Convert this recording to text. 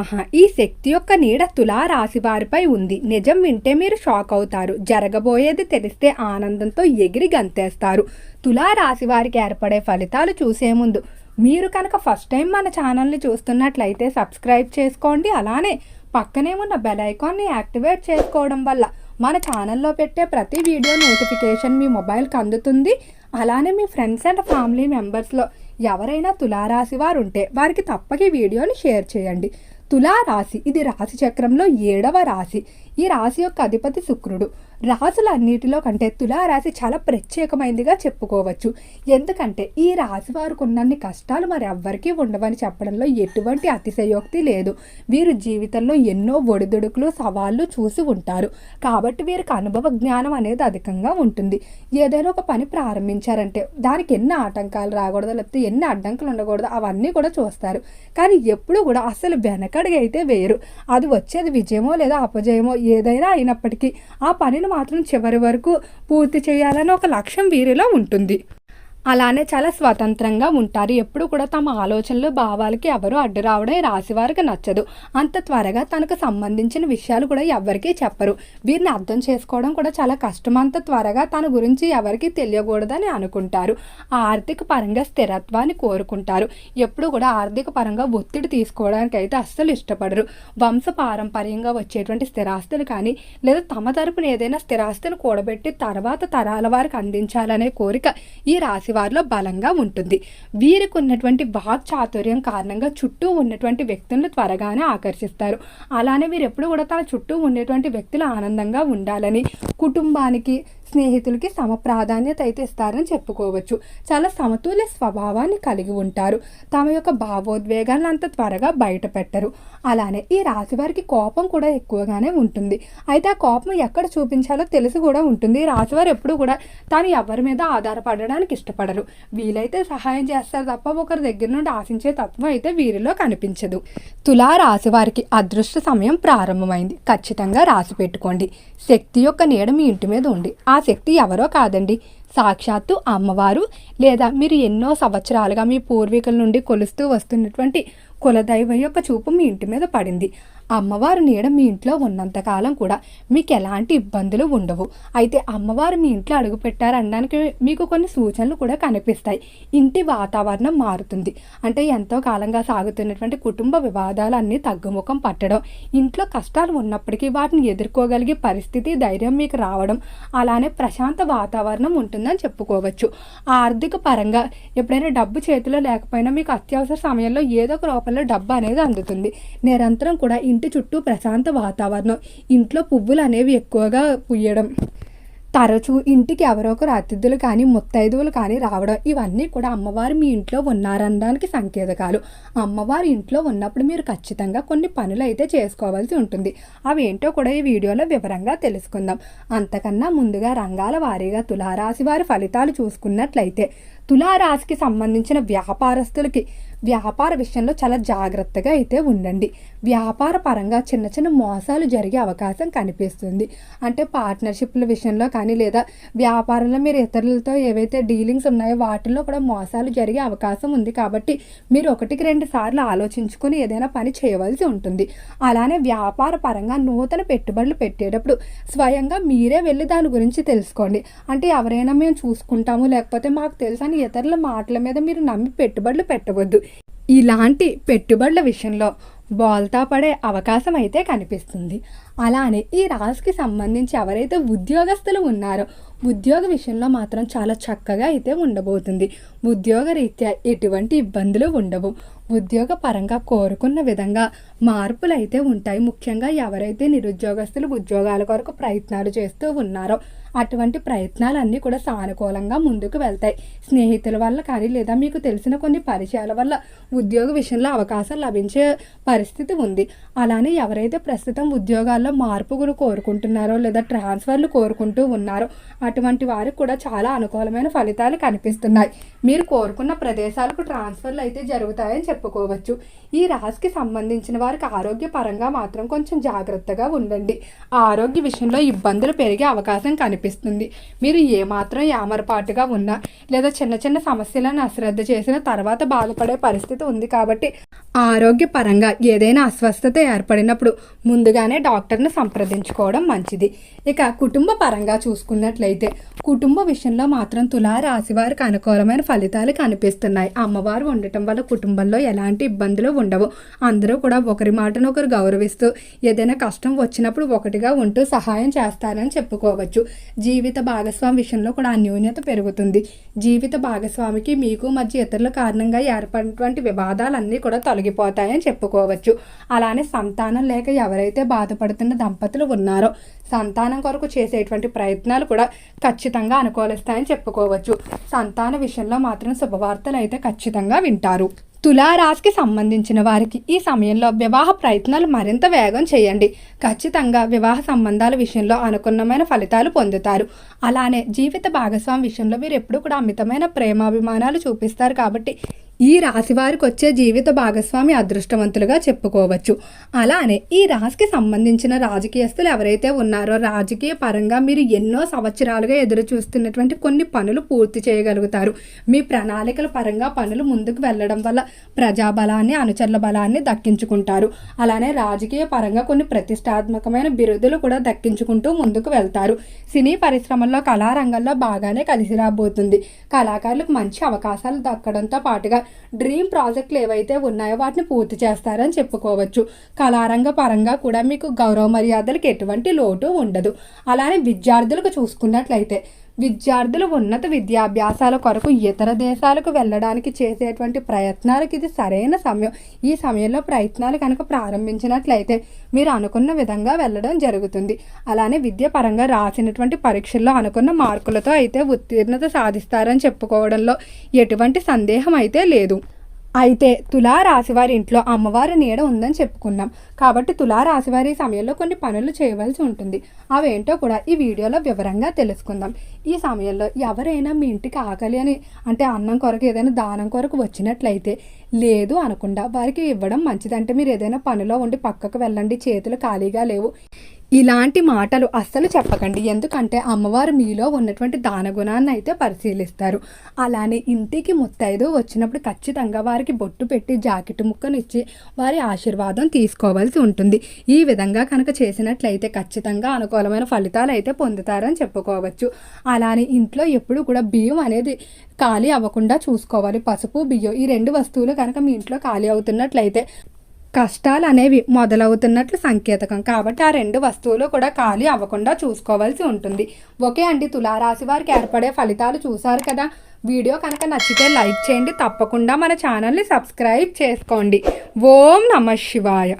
ఆహా ఈ శక్తి యొక్క నీడ తులా రాశి వారిపై ఉంది. నిజం వింటే మీరు షాక్ అవుతారు. జరగబోయేది తెలిస్తే ఆనందంతో ఎగిరి గంతేస్తారు. తులా రాశి వారికి ఏర్పడే ఫలితాలు చూసే ముందు మీరు కనుక ఫస్ట్ టైం మన ఛానల్ని చూస్తున్నట్లయితే సబ్స్క్రైబ్ చేసుకోండి. అలానే పక్కనే ఉన్న బెల్ ఐకాన్ని యాక్టివేట్ చేసుకోవడం వల్ల మన ఛానల్లో పెట్టే ప్రతి వీడియో నోటిఫికేషన్ మీ మొబైల్కి అందుతుంది. అలానే మీ ఫ్రెండ్స్ అండ్ ఫ్యామిలీ మెంబర్స్లో ఎవరైనా తులారాశి వారు ఉంటే వారికి తప్పక ఈ వీడియోని షేర్ చేయండి. తులారాశి. ఇది రాశి చక్రంలో ఏడవ రాశి. ఈ రాశి యొక్క అధిపతి శుక్రుడు. రాసులన్నిటిలో కంటే తులారాశి చాలా ప్రత్యేకమైనదిగా చెప్పుకోవచ్చు. ఎందుకంటే ఈ రాశి వారికి ఉన్నన్ని కష్టాలు మరి ఎవ్వరికీ ఉండవని చెప్పడంలో ఎటువంటి అతిశయోక్తి లేదు. వీరు జీవితంలో ఎన్నో ఒడిదుడుకులు సవాళ్ళు చూసి ఉంటారు. కాబట్టి వీరికి అనుభవ జ్ఞానం అనేది అధికంగా ఉంటుంది. ఏదైనా ఒక పని ప్రారంభించారంటే దానికి ఎన్ని ఆటంకాలు రాకూడదు లేకపోతే ఎన్ని అడ్డంకులు ఉండకూడదు అవన్నీ కూడా చూస్తారు. కానీ ఎప్పుడు కూడా అసలు వెనకడిగా అయితే వేయరు అది వచ్చేది విజయమో లేదా అపజయమో ఏదైనా అయినప్పటికీ ఆ పనిని మాత్రం చివరి వరకు పూర్తి చేయాలని ఒక లక్ష్యం వీరిలో ఉంటుంది. అలానే చాలా స్వతంత్రంగా ఉంటారు. ఎప్పుడు కూడా తమ ఆలోచనలు భావాలకి ఎవరు అడ్డు రావడం ఈ రాశి వారికి నచ్చదు. అంత త్వరగా తనకు సంబంధించిన విషయాలు కూడా ఎవరికీ చెప్పరు. వీరిని అర్థం చేసుకోవడం కూడా చాలా కష్టం. అంత త్వరగా తన గురించి ఎవరికి తెలియకూడదని అనుకుంటారు. ఆర్థిక పరంగా స్థిరత్వాన్ని కోరుకుంటారు. ఎప్పుడు కూడా ఆర్థిక పరంగా ఒత్తిడి తీసుకోవడానికి అయితే అస్సలు ఇష్టపడరు. వంశ పారంపర్యంగా వచ్చేటువంటి స్థిరాస్తులు కానీ లేదా తమ తరపున ఏదైనా స్థిరాస్తులు కూడబెట్టి తర్వాత తరాల వారికి అందించాలనే కోరిక ఈ రాశి వారిలో బలంగా ఉంటుంది. వీరికి ఉన్నటువంటి వాక్ చాతుర్యం కారణంగా చుట్టూ ఉన్నటువంటి వ్యక్తులను త్వరగానే ఆకర్షిస్తారు. అలానే వీరు ఎప్పుడు కూడా తన చుట్టూ ఉండేటువంటి వ్యక్తులు ఆనందంగా ఉండాలని కుటుంబానికి స్నేహితులకి సమ ప్రాధాన్యత అయితే ఇస్తారని చెప్పుకోవచ్చు. చాలా సమతుల్య స్వభావాన్ని కలిగి ఉంటారు. తమ యొక్క భావోద్వేగాలను అంత త్వరగా బయట పెట్టరు అలానే ఈ రాశి వారికి కోపం కూడా ఎక్కువగానే ఉంటుంది. అయితే ఆ కోపం ఎక్కడ చూపించాలో తెలిసి కూడా ఉంటుంది. ఈ రాశివారు ఎప్పుడు కూడా తాను ఎవరి మీద ఆధారపడడానికి ఇష్టపడరు. వీలైతే సహాయం చేస్తారు తప్ప ఒకరి దగ్గర నుండి ఆశించే తత్వం అయితే వీరిలో కనిపించదు. తులా రాశి వారికి అదృష్ట సమయం ప్రారంభమైంది. ఖచ్చితంగా రాసి పెట్టుకోండి. శక్తి యొక్క నీడ మీ ఇంటి మీద ఉంది ఆ శక్తి ఎవరో కాదండి. సాక్షాత్తు అమ్మవారు లేదా మీరు ఎన్నో సంవత్సరాలుగా మీ పూర్వీకుల నుండి కొలుస్తూ వస్తున్నటువంటి కులదైవం యొక్క చూపు మీ ఇంటి మీద పడింది. అమ్మవారు నీడ మీ ఇంట్లో ఉన్నంతకాలం కూడా మీకు ఎలాంటి ఇబ్బందులు ఉండవు. అయితే అమ్మవారు మీ ఇంట్లో అడుగుపెట్టారనడానికి మీకు కొన్ని సూచనలు కూడా కనిపిస్తాయి. ఇంటి వాతావరణం మారుతుంది. అంటే ఎంతో కాలంగా సాగుతున్నటువంటి కుటుంబ వివాదాలు అన్నీ తగ్గుముఖం పట్టడం ఇంట్లో కష్టాలు ఉన్నప్పటికీ వాటిని ఎదుర్కోగలిగే పరిస్థితి ధైర్యం మీకు రావడం అలానే ప్రశాంత వాతావరణం ఉంటుందని చెప్పుకోవచ్చు. ఆర్థిక పరంగా ఎప్పుడైనా డబ్బు చేతిలో లేకపోయినా మీకు అత్యవసర సమయంలో ఏదో ఒక రూపంలో డబ్బు అనేది అందుతుంది. నిరంతరం కూడా ఇంటి చుట్టూ ప్రశాంత వాతావరణం. ఇంట్లో పువ్వులు అనేవి ఎక్కువగా పుయ్యడం తరచూ ఇంటికి ఎవరో ఒకరు అతిథులు కానీ ముత్తైదువులు కానీ రావడం. ఇవన్నీ కూడా అమ్మవారు మీ ఇంట్లో ఉన్నారనడానికి సంకేతకాలు. అమ్మవారు ఇంట్లో ఉన్నప్పుడు మీరు ఖచ్చితంగా కొన్ని పనులు అయితే చేసుకోవాల్సి ఉంటుంది. అవి ఏంటో కూడా ఈ వీడియోలో వివరంగా తెలుసుకుందాం. అంతకన్నా ముందుగా రంగాల వారీగా తులారాశి వారి ఫలితాలు చూసుకున్నట్లయితే తులారాశికి సంబంధించిన వ్యాపారస్తులకి వ్యాపార విషయంలో చాలా జాగ్రత్తగా అయితే ఉండండి. వ్యాపార పరంగా చిన్న చిన్న మోసాలు జరిగే అవకాశం కనిపిస్తుంది. అంటే పార్ట్నర్షిప్ల విషయంలో కానీ లేదా వ్యాపారంలో మీరు ఇతరులతో ఏవైతే డీలింగ్స్ ఉన్నాయో వాటిల్లో కూడా మోసాలు జరిగే అవకాశం ఉంది కాబట్టి మీరు ఒకటికి రెండు సార్లు ఆలోచించుకొని ఏదైనా పని చేయవలసి ఉంటుంది. అలానే వ్యాపార పరంగా నూతన పెట్టుబడులు పెట్టేటప్పుడు స్వయంగా మీరే వెళ్ళి దాని గురించి తెలుసుకోండి. అంటే ఎవరైనా మేము చూసుకుంటాము లేకపోతే మాకు తెలుసు అని ఇతరుల మాటల మీద మీరు నమ్మి పెట్టుబడులు పెట్టవద్దు. ఇలాంటి పెట్టుబడుల విషయంలో బోల్తా పడే అవకాశం అయితే కనిపిస్తుంది. అలానే ఈ రాశికి సంబంధించి ఎవరైతే ఉద్యోగస్తులు ఉన్నారో ఉద్యోగ విషయంలో మాత్రం చాలా చక్కగా అయితే ఉండబోతుంది. ఉద్యోగ రీత్యా ఎటువంటి ఇబ్బందులు ఉండవు. ఉద్యోగ పరంగా కోరుకున్న విధంగా మార్పులు అయితే ఉంటాయి. ముఖ్యంగా ఎవరైతే నిరుద్యోగస్తులు ఉద్యోగాల కొరకు ప్రయత్నాలు చేస్తూ ఉన్నారో అటువంటి ప్రయత్నాలన్నీ కూడా సానుకూలంగా ముందుకు వెళ్తాయి. స్నేహితుల వల్ల కానీ లేదా మీకు తెలిసిన కొన్ని పరిచయాల వల్ల ఉద్యోగ విషయంలో అవకాశం లభించే పరిస్థితి ఉంది. అలానే ఎవరైతే ప్రస్తుతం ఉద్యోగాల్లో మార్పులు కోరుకుంటున్నారో లేదా ట్రాన్స్ఫర్లు కోరుకుంటూ ఉన్నారో అటువంటి వారికి కూడా చాలా అనుకూలమైన ఫలితాలు కనిపిస్తున్నాయి. మీరు కోరుకున్న ప్రదేశాలకు ట్రాన్స్ఫర్లు అయితే జరుగుతాయని చెప్పుకోవచ్చు. ఈ రాశికి సంబంధించిన వారికి ఆరోగ్యపరంగా మాత్రం కొంచెం జాగ్రత్తగా ఉండండి. ఆరోగ్య విషయంలో ఇబ్బందులు పెరిగే అవకాశం కనిపిస్తుంది. మీరు ఏమాత్రం యామరపాటుగా ఉన్నా లేదా చిన్న చిన్న సమస్యలను అశ్రద్ధ చేసిన తర్వాత బాధపడే పరిస్థితి ఉంది కాబట్టి ఆరోగ్యపరంగా ఏదైనా అస్వస్థత ఏర్పడినప్పుడు ముందుగానే డాక్టర్ని సంప్రదించుకోవడం మంచిది. ఇక కుటుంబ పరంగా చూసుకున్నట్లయితే కుటుంబ విషయంలో మాత్రం తులా రాశి వారికి అనుకూలమైన ఫలితాలు కనిపిస్తున్నాయి. అమ్మవారు ఉండటం వల్ల కుటుంబంలో ఎలాంటి ఇబ్బందులు ఉండవు. అందరూ కూడా ఒకరి మాటను ఒకరు గౌరవిస్తూ ఏదైనా కష్టం వచ్చినప్పుడు ఒకటిగా ఉంటూ సహాయం చేస్తారని చెప్పుకోవచ్చు. జీవిత భాగస్వామి విషయంలో కూడా అన్యోన్యత పెరుగుతుంది. జీవిత భాగస్వామికి మీకు మధ్య ఇతరుల కారణంగా ఏర్పడినటువంటి వివాదాలన్నీ కూడా తొలగిపోతాయని చెప్పుకోవచ్చు. అలానే సంతానం లేక ఎవరైతే బాధపడుతున్న దంపతులు ఉన్నారో సంతానం కొరకు చేసేటువంటి ప్రయత్నాలు కూడా ఖచ్చితంగా అనుకూలిస్తాయని చెప్పుకోవచ్చు. సంతాన విషయంలో మాత్రం శుభవార్తలు అయితే ఖచ్చితంగా వింటారు. తులారాశికి సంబంధించిన వారికి ఈ సమయంలో వివాహ ప్రయత్నాలు మరింత వేగం చేయండి. ఖచ్చితంగా వివాహ సంబంధాల విషయంలో అనుకున్నమైన ఫలితాలు పొందుతారు. అలానే జీవిత భాగస్వామి విషయంలో మీరు ఎప్పుడు కూడా అమితమైన ప్రేమాభిమానాలు చూపిస్తారు కాబట్టి ఈ రాశి వారికి వచ్చే జీవిత భాగస్వామి అదృష్టవంతులుగా చెప్పుకోవచ్చు. అలానే ఈ రాశికి సంబంధించిన రాజకీయస్తులు ఎవరైతే ఉన్నారో రాజకీయ పరంగా మీరు ఎన్నో సంవత్సరాలుగా ఎదురు చూస్తున్నటువంటి కొన్ని పనులు పూర్తి చేయగలుగుతారు. మీ ప్రణాళికల పరంగా పనులు ముందుకు వెళ్ళడం వల్ల ప్రజాబలాన్ని అనుచరుల బలాన్ని దక్కించుకుంటారు. అలానే రాజకీయ పరంగా కొన్ని ప్రతిష్టాత్మకమైన బిరుదులు కూడా దక్కించుకుంటూ ముందుకు వెళ్తారు. సినీ పరిశ్రమల్లో కళారంగంలో బాగానే కలిసి రాబోతుంది. కళాకారులకు మంచి అవకాశాలు దక్కడంతో పాటుగా డ్రీమ్ ప్రాజెక్టులు ఏవైతే ఉన్నాయో వాటిని పూర్తి చేస్తారని చెప్పుకోవచ్చు. కళారంగ పరంగా కూడా మీకు గౌరవ మర్యాదలకు ఎటువంటి లోటు ఉండదు. అలానే విద్యార్థులకు చూసుకున్నట్లయితే విద్యార్థులు ఉన్నత విద్యాభ్యాసాల కొరకు ఇతర దేశాలకు వెళ్ళడానికి చేసేటువంటి ప్రయత్నాలకు ఇది సరైన సమయం. ఈ సమయంలో ప్రయత్నాలు కనుక ప్రారంభించినట్లయితే మీరు అనుకున్న విధంగా వెళ్ళడం జరుగుతుంది. అలానే విద్య పరంగా రాసినటువంటి పరీక్షల్లో అనుకున్న మార్కులతో అయితే ఉత్తీర్ణత సాధిస్తారని చెప్పుకోవడంలో ఎటువంటి సందేహం అయితే లేదు. అయితే తులారాశివారి ఇంట్లో అమ్మవారి నీడ ఉందని చెప్పుకున్నాం. కాబట్టి తులారాశివారి సమయంలో కొన్ని పనులు చేయవలసి ఉంటుంది. అవేంటో కూడా ఈ వీడియోలో వివరంగా తెలుసుకుందాం. ఈ సమయంలో ఎవరైనా మీ ఇంటికి ఆకలి అని అంటే అన్నం కొరకు ఏదైనా దానం కొరకు వచ్చినట్లయితే లేదు అనకుండా వారికి ఇవ్వడం మంచిదంటే మీరు ఏదైనా పనిలో ఉండి పక్కకు వెళ్ళండి చేతులు ఖాళీగా లేవు. ఇలాంటి మాటలు అస్సలు చెప్పకండి. ఎందుకంటే అమ్మవారు మీలో ఉన్నటువంటి దానగుణాన్ని అయితే పరిశీలిస్తారు. అలానే ఇంటికి ముత్తైదు వచ్చినప్పుడు ఖచ్చితంగా వారికి బొట్టు పెట్టి జాకెట్ ముక్కనిచ్చి వారి ఆశీర్వాదం తీసుకోవాల్సి ఉంటుంది. ఈ విధంగా కనుక చేసినట్లయితే ఖచ్చితంగా అనుకూలమైన ఫలితాలు అయితే పొందుతారని చెప్పుకోవచ్చు. అలానే ఇంట్లో ఎప్పుడు కూడా బియ్యం అనేది ఖాళీ అవ్వకుండా చూసుకోవాలి. పసుపు బియ్యం ఈ రెండు వస్తువులు కనుక మీ ఇంట్లో ఖాళీ అవుతున్నట్లయితే కష్టాలు అనేవి మొదలవుతున్నట్లు సంకేతకం. కాబట్టి ఆ రెండు వస్తువులు కూడా ఖాళీ అవ్వకుండా చూసుకోవాల్సి ఉంటుంది. ఓకే అండి తులారాశి వారికి ఏర్పడే ఫలితాలు చూశారు కదా? వీడియో కనుక నచ్చితే లైక్ చేయండి. తప్పకుండా మన ఛానల్ని సబ్స్క్రైబ్ చేసుకోండి. ఓం నమ శివాయ.